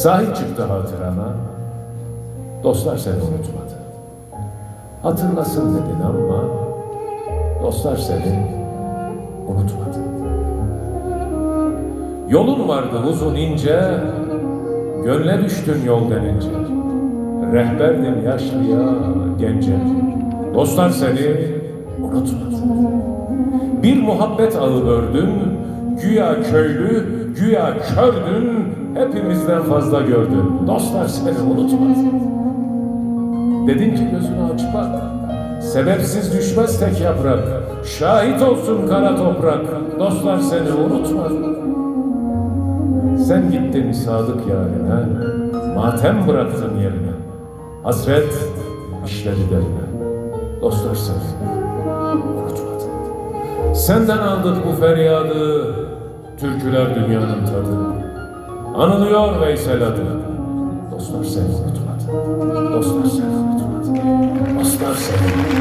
Sahip çıktı hatırana. Dostlar seni unutmadı. Hatırlasın dedin ama dostlar seni unutmadı. Yolun vardı uzun ince, gönle düştün yol denince. Rehberdin yaşlıya, gence. Dostlar seni unutmadı. Bir muhabbet ağı ördün, güya köylü, güya kördün, hepimizden fazla gördün. Dostlar seni unutmadı. Dedin ki gözünü aç bak, sebepsiz düşmez tek yaprak. Şahit olsun kara toprak, dostlar seni unutmadı. Sen gittin sadık yarine, matem bıraktın yerine. Hasret işleri derine, dostlar seni unutmadı. Senden aldık bu feryadı, türküler dünyanın tadı. Anılıyor Veysel adı, dostlar seni unutmadı. Dostlar seni unutmadı. Dostlar seni unutmadı.